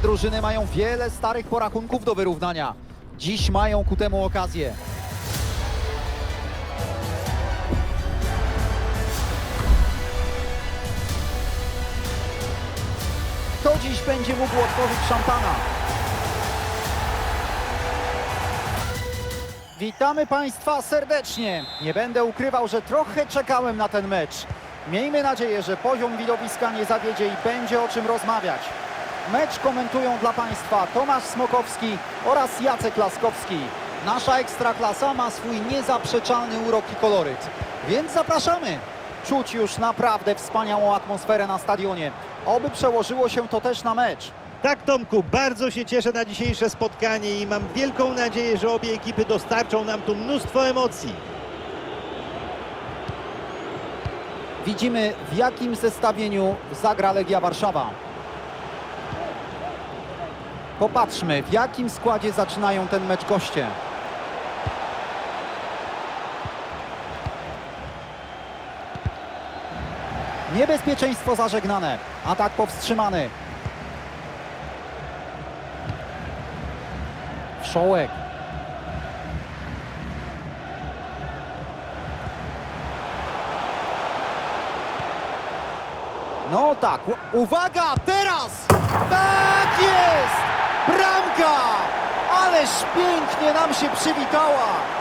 Drużyny mają wiele starych porachunków do wyrównania. Dziś mają ku temu okazję. Kto dziś będzie mógł otworzyć szampana? Witamy Państwa serdecznie. Nie będę ukrywał, że trochę czekałem na ten mecz. Miejmy nadzieję, że poziom widowiska nie zawiedzie i będzie o czym rozmawiać. Mecz komentują dla Państwa Tomasz Smokowski oraz Jacek Laskowski. Nasza ekstraklasa ma swój niezaprzeczalny urok i koloryt. Więc zapraszamy. Czuć już naprawdę wspaniałą atmosferę na stadionie. Oby przełożyło się to też na mecz. Tak, Tomku, bardzo się cieszę na dzisiejsze spotkanie i mam wielką nadzieję, że obie ekipy dostarczą nam tu mnóstwo emocji. Widzimy w jakim zestawieniu zagra Legia Warszawa. Popatrzmy, w jakim składzie zaczynają ten mecz goście. Niebezpieczeństwo zażegnane. Atak powstrzymany. Wszołek. No tak, uwaga, teraz! Tak jest! Bramka! Ależ pięknie nam się przywitała!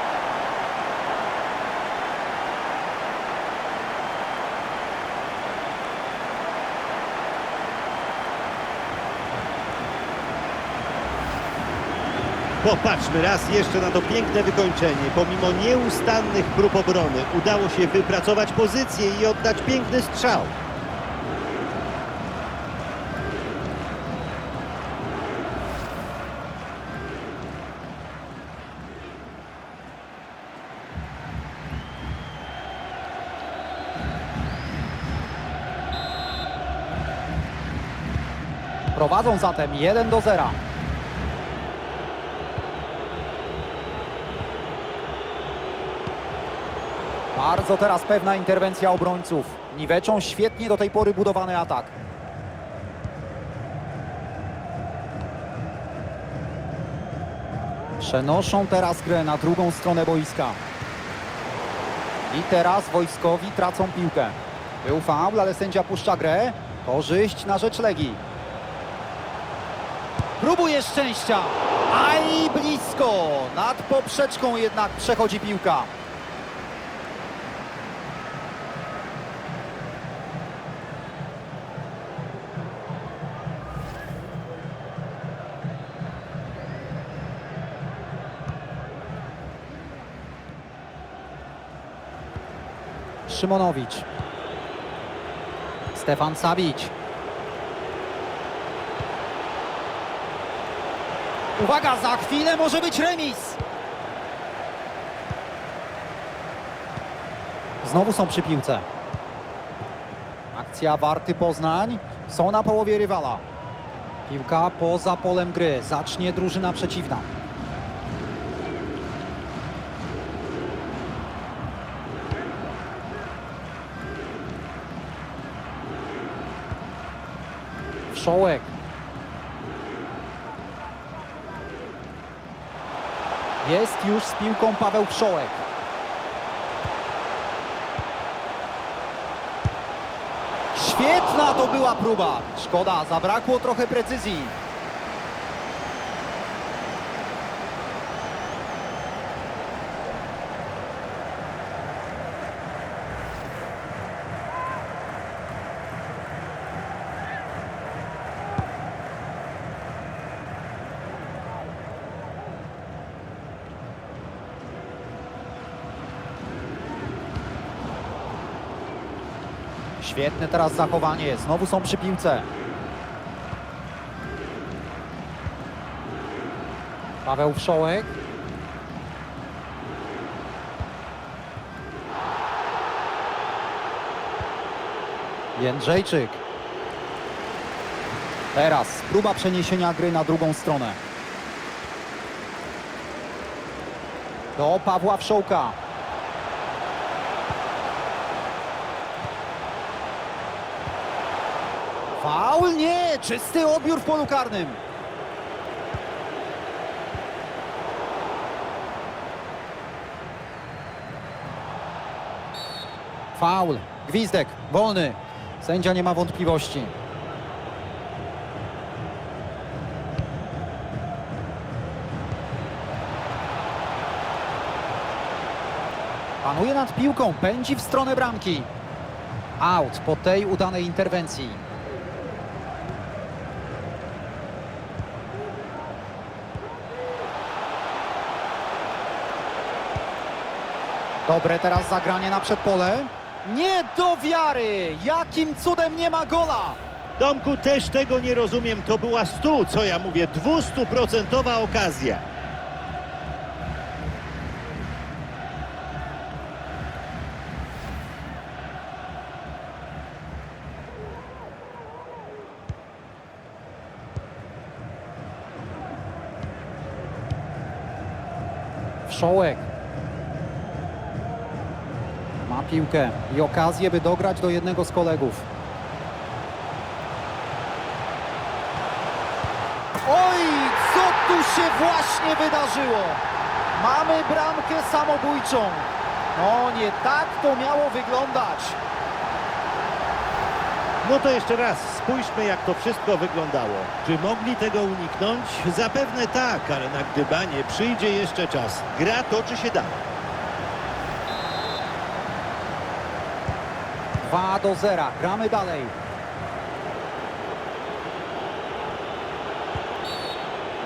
Popatrzmy raz jeszcze na to piękne wykończenie. Pomimo nieustannych prób obrony udało się wypracować pozycję i oddać piękny strzał. Prowadzą zatem 1 do 0. Bardzo teraz pewna interwencja obrońców. Niweczą świetnie do tej pory budowany atak. Przenoszą teraz grę na drugą stronę boiska. I teraz wojskowi tracą piłkę. Był faul, ale sędzia puszcza grę. Korzyść na rzecz Legii. Próbuje szczęścia. Aj blisko. Nad poprzeczką jednak przechodzi piłka. Szymonowicz. Stefan Sabić. Uwaga, za chwilę może być remis. Znowu są przy piłce. Akcja Warty Poznań. Są na połowie rywala. Piłka poza polem gry. Zacznie drużyna przeciwna. Wszołek. Jest już z piłką Paweł Wszołek. Świetna to była próba. Szkoda, zabrakło trochę precyzji. Świetne teraz zachowanie. Znowu są przy piłce. Paweł Wszołek. Jędrzejczyk. Teraz próba przeniesienia gry na drugą stronę. Do Pawła Wszołka. Faul nie, czysty odbiór w polu karnym. Faul, gwizdek, wolny. Sędzia nie ma wątpliwości. Panuje nad piłką, pędzi w stronę bramki. Out po tej udanej interwencji. Dobre teraz zagranie na przedpole. Nie do wiary! Jakim cudem nie ma gola? Domku, też tego nie rozumiem. To była stu, co ja mówię, dwustuprocentowa okazja. Wszołek. Piłkę i okazję, by dograć do jednego z kolegów. Oj, co tu się właśnie wydarzyło? Mamy bramkę samobójczą. No nie tak to miało wyglądać. No to jeszcze raz, spójrzmy jak to wszystko wyglądało. Czy mogli tego uniknąć? Zapewne tak, ale na gdybanie przyjdzie jeszcze czas. Gra toczy się dalej. 2 do 0. Gramy dalej.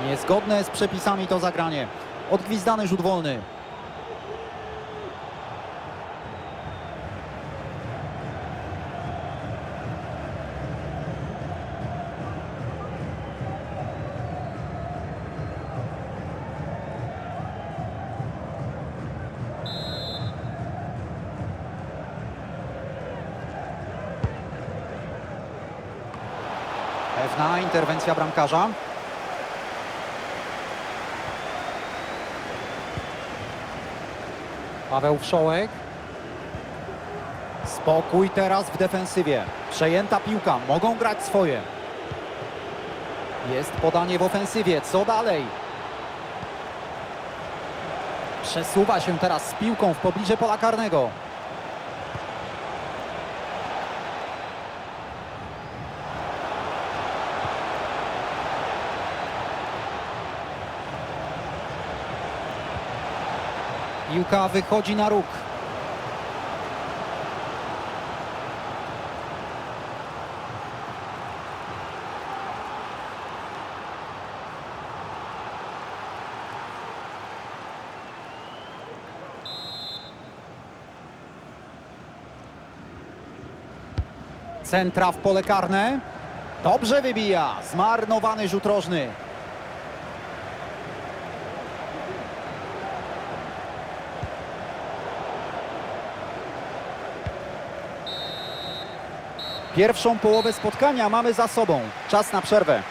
Niezgodne z przepisami to zagranie. Odgwizdany rzut wolny. Pewna interwencja bramkarza. Paweł Wszołek. Spokój teraz w defensywie. Przejęta piłka, mogą grać swoje. Jest podanie w ofensywie, co dalej? Przesuwa się teraz z piłką w pobliże pola karnego. Piłka wychodzi na róg. Centra w pole karne. Dobrze wybija. Zmarnowany rzut rożny. Pierwszą połowę spotkania mamy za sobą. Czas na przerwę.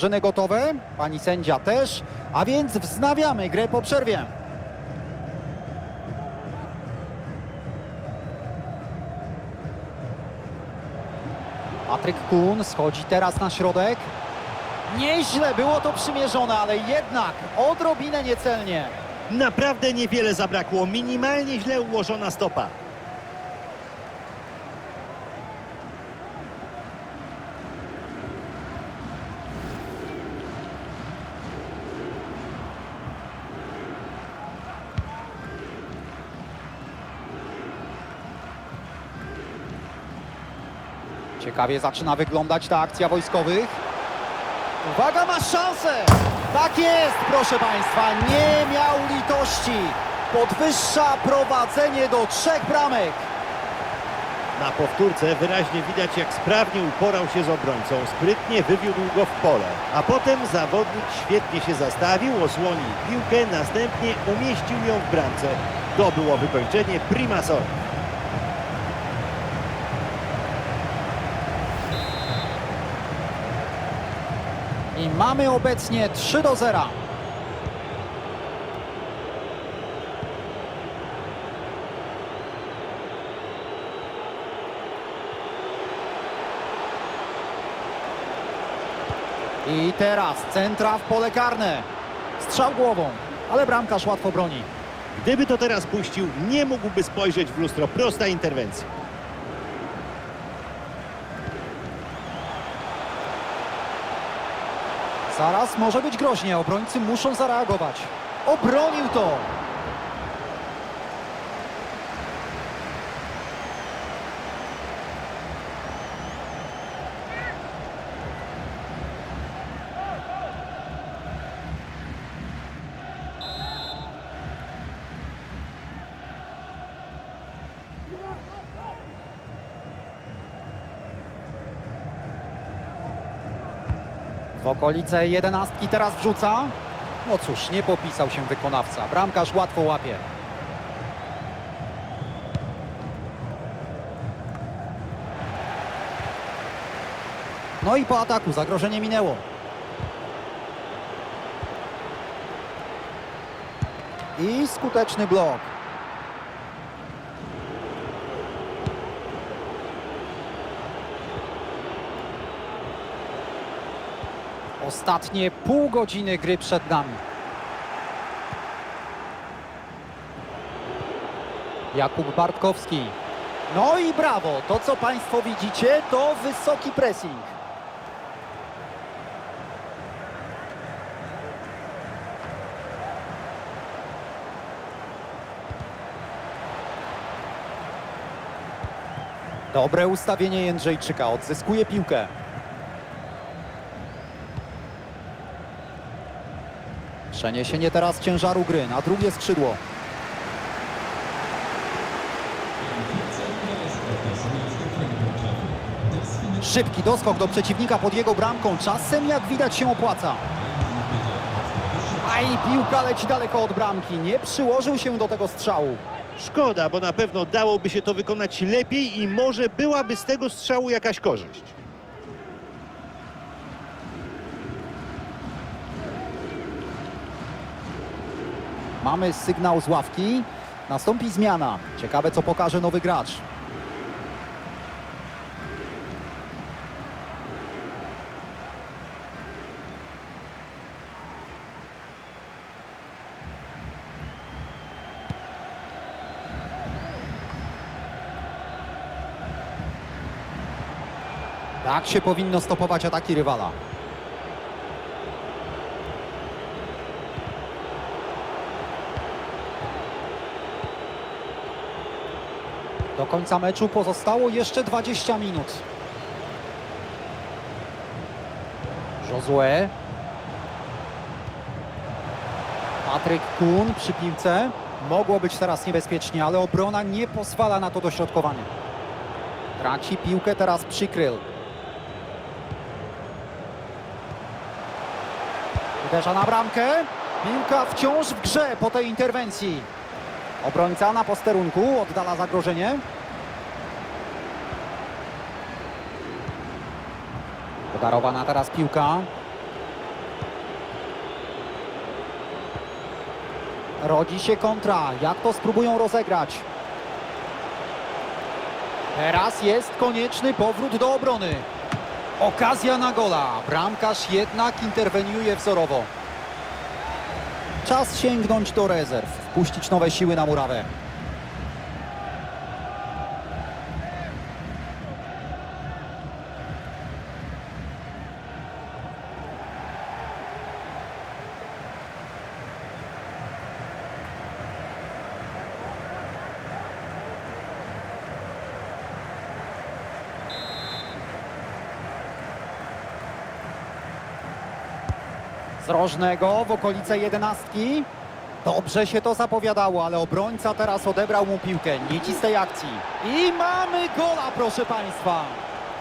Drużyny gotowe, pani sędzia też, a więc wznawiamy grę po przerwie. Patryk Kun schodzi teraz na środek. Nieźle było to przymierzone, ale jednak odrobinę niecelnie. Naprawdę niewiele zabrakło, minimalnie źle ułożona stopa. Ciekawie zaczyna wyglądać ta akcja wojskowych. Uwaga, ma szansę! Tak jest, proszę Państwa, nie miał litości. podwyższa prowadzenie do trzech bramek. Na powtórce wyraźnie widać, jak sprawnie uporał się z obrońcą. Sprytnie wywiódł go w pole. A potem zawodnik świetnie się zastawił, osłonił piłkę, następnie umieścił ją w bramce. To było wykończenie Primasor. I mamy obecnie 3 do 0. I teraz centra w pole karne. Strzał głową, ale bramkarz łatwo broni. Gdyby to teraz puścił, nie mógłby spojrzeć w lustro. Prosta interwencja. Zaraz może być groźnie, obrońcy muszą zareagować. Obronił to! W okolice jedenastki teraz wrzuca. No cóż, nie popisał się wykonawca. Bramkarz łatwo łapie. No i po ataku zagrożenie minęło. I skuteczny blok. Ostatnie pół godziny gry przed nami. Jakub Bartkowski. No i brawo, to co Państwo widzicie to wysoki pressing. Dobre ustawienie Jędrzejczyka, odzyskuje piłkę. Przeniesienie teraz ciężaru gry na drugie skrzydło. Szybki doskok do przeciwnika pod jego bramką. Czasem, jak widać, się opłaca. A i piłka leci daleko od bramki. Nie przyłożył się do tego strzału. Szkoda, bo na pewno dałoby się to wykonać lepiej i może byłaby z tego strzału jakaś korzyść. Mamy sygnał z ławki. Nastąpi zmiana. Ciekawe, co pokaże nowy gracz. Tak się powinno stopować ataki rywala. Do końca meczu pozostało jeszcze 20 minut. Josue. Patryk Kun przy piłce. Mogło być teraz niebezpiecznie, ale obrona nie pozwala na to dośrodkowanie. Traci piłkę teraz przykryl. Uderza na bramkę. Piłka wciąż w grze po tej interwencji. Obrońca na posterunku oddala zagrożenie. Podarowana teraz piłka. Rodzi się kontra. Jak to spróbują rozegrać? Teraz jest konieczny powrót do obrony. Okazja na gola. Bramkarz jednak interweniuje wzorowo. Czas sięgnąć do rezerw, wpuścić nowe siły na murawę. Rożnego w okolice jedenastki. Dobrze się to zapowiadało, ale obrońca teraz odebrał mu piłkę. Nic z tej akcji. I mamy gola, proszę Państwa.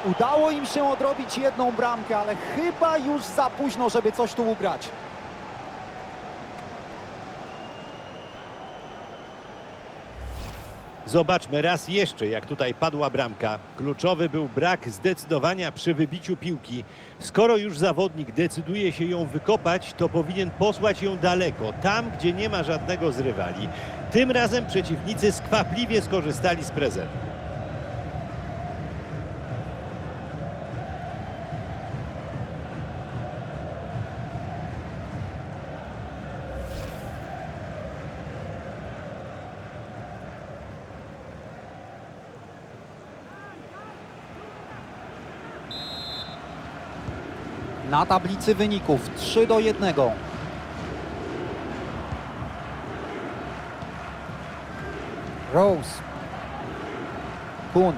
Udało im się odrobić jedną bramkę, ale chyba już za późno, żeby coś tu ugrać. Zobaczmy raz jeszcze, jak tutaj padła bramka. Kluczowy był brak zdecydowania przy wybiciu piłki. Skoro już zawodnik decyduje się ją wykopać, to powinien posłać ją daleko, tam gdzie nie ma żadnego z rywali. Tym razem przeciwnicy skwapliwie skorzystali z prezentu. Tablicy wyników 3 do 1. Rose. Kun.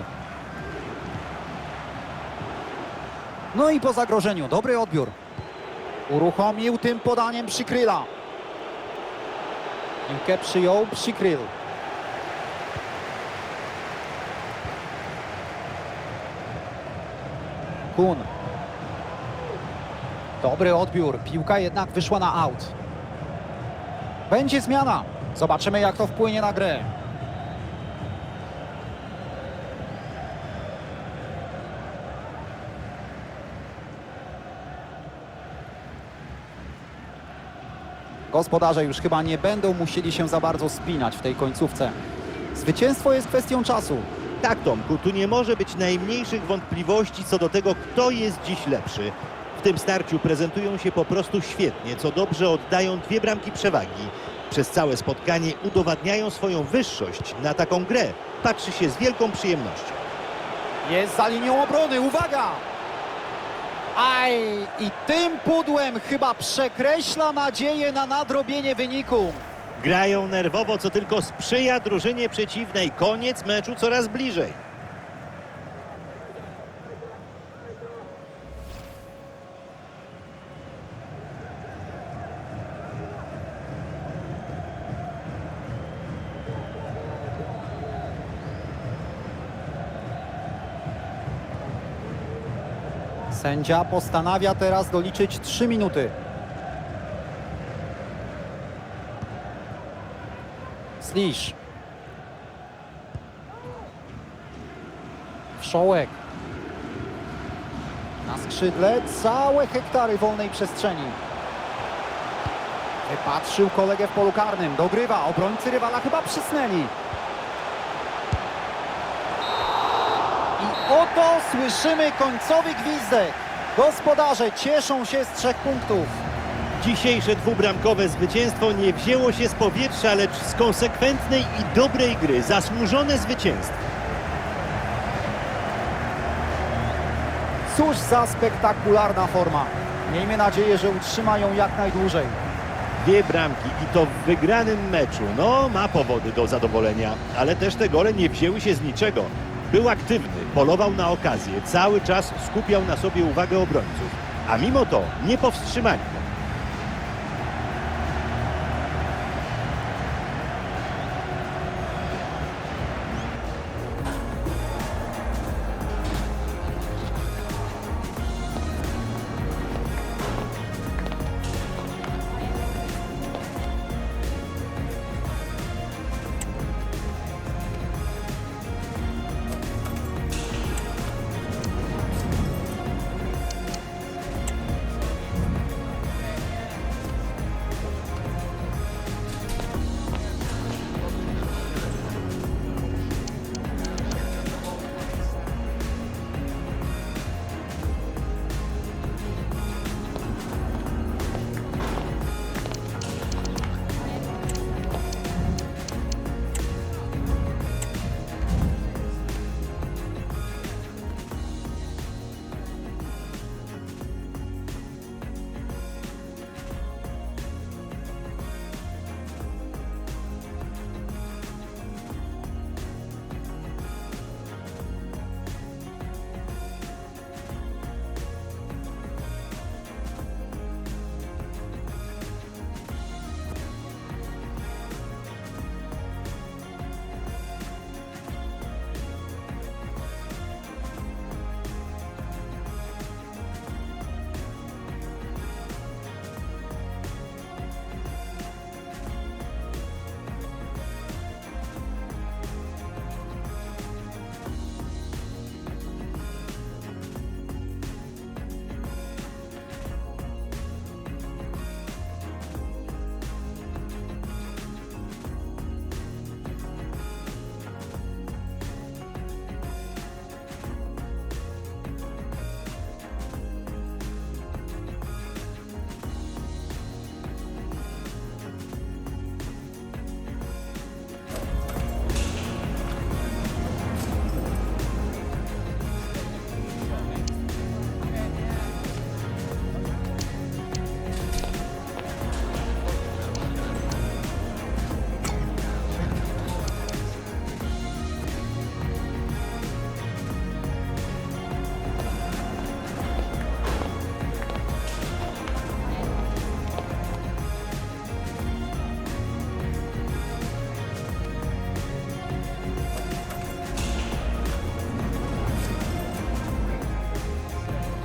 No i po zagrożeniu, dobry odbiór. Uruchomił tym podaniem Przykryla. Piłkę przyjął Przykryl. Kun. Dobry odbiór, piłka jednak wyszła na aut. Będzie zmiana. Zobaczymy jak to wpłynie na grę. Gospodarze już chyba nie będą musieli się za bardzo spinać w tej końcówce. Zwycięstwo jest kwestią czasu. Tak, Tomku, tu nie może być najmniejszych wątpliwości co do tego, kto jest dziś lepszy. W tym starciu prezentują się po prostu świetnie, co dobrze oddają dwie bramki przewagi. Przez całe spotkanie udowadniają swoją wyższość. Na taką grę patrzy się z wielką przyjemnością. Jest za linią obrony, uwaga! Aj, i tym pudłem chyba przekreśla nadzieję na nadrobienie wyniku. Grają nerwowo, co tylko sprzyja drużynie przeciwnej. Koniec meczu coraz bliżej. Sędzia postanawia teraz doliczyć 3 minuty. Slisz. Wszołek. Na skrzydle całe hektary wolnej przestrzeni. Wypatrzył kolegę w polu karnym. Dogrywa. Obrońcy rywala chyba przysnęli. I oto słyszymy końcowy gwizdek. Gospodarze cieszą się z trzech punktów. Dzisiejsze dwubramkowe zwycięstwo nie wzięło się z powietrza, lecz z konsekwentnej i dobrej gry. Zasłużone zwycięstwo. Cóż za spektakularna forma. Miejmy nadzieję, że utrzymają jak najdłużej. Dwie bramki i to w wygranym meczu. No, ma powody do zadowolenia, ale też te gole nie wzięły się z niczego. Był aktywny, polował na okazję, cały czas skupiał na sobie uwagę obrońców, a mimo to nie powstrzymali go.